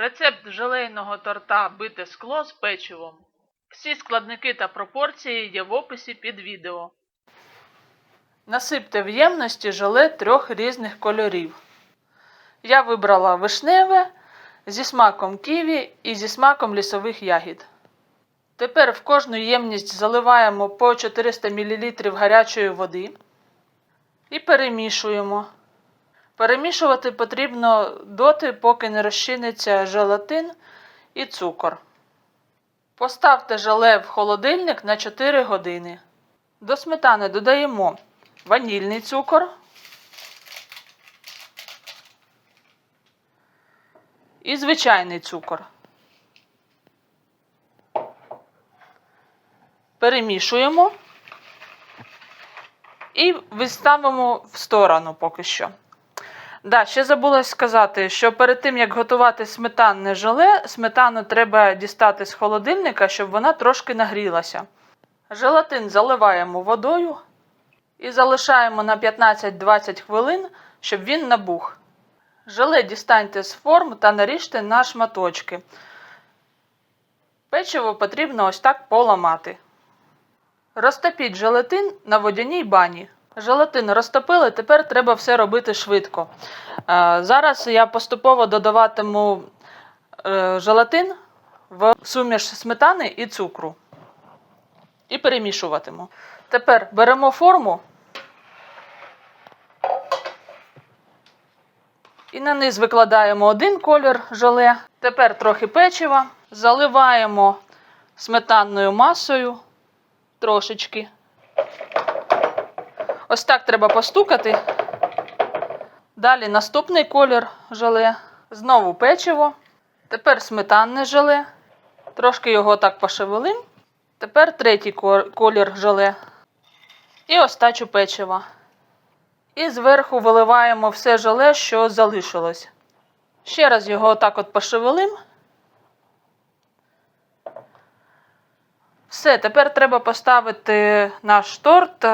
Рецепт желейного торта бите скло з печивом. Всі складники та пропорції є в описі під відео. Насипте в ємності желе трьох різних кольорів. Я вибрала вишневе зі смаком ківі і зі смаком лісових ягід. Тепер в кожну ємність заливаємо по 400 мл гарячої води і перемішуємо. Перемішувати потрібно доти, поки не розчиниться желатин і цукор. Поставте желе в холодильник на 4 години. До сметани додаємо ванільний цукор і звичайний цукор. Перемішуємо і відставимо в сторону поки що. Да, ще забула сказати, що перед тим як готувати сметанне желе, сметану треба дістати з холодильника, щоб вона трошки нагрілася. Желатин заливаємо водою і залишаємо на 15-20 хвилин, щоб він набух. Желе дістаньте з форм та наріжте на шматочки. Печиво потрібно ось так поламати. Розтопіть желатин на водяній бані. Желатин розтопили, тепер треба все робити швидко. Е, Зараз я поступово додаватиму е, желатин в суміш сметани і цукру. І перемішуватиму. Тепер беремо форму і на низ викладаємо один колір желе. Тепер трохи печива. Заливаємо сметанною масою трошечки. Ось так треба постукати. Далі наступний колір желе. Знову печиво. Тепер сметанне желе. Трошки його так пошевелим. Тепер третій колір желе. І остачу печива. І зверху виливаємо все желе, що залишилось. Ще раз його отак от пошевелим. Все, тепер треба поставити наш торт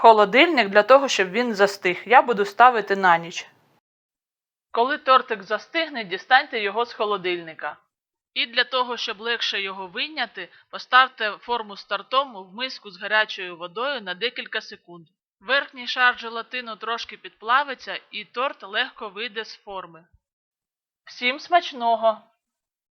холодильник для того, щоб він застиг. Я буду ставити на ніч. Коли тортик застигне, дістаньте його з холодильника. І для того, щоб легше його вийняти, поставте форму з тортом в миску з гарячою водою на декілька секунд. Верхній шар желатину трошки підплавиться і торт легко вийде з форми. Всім смачного!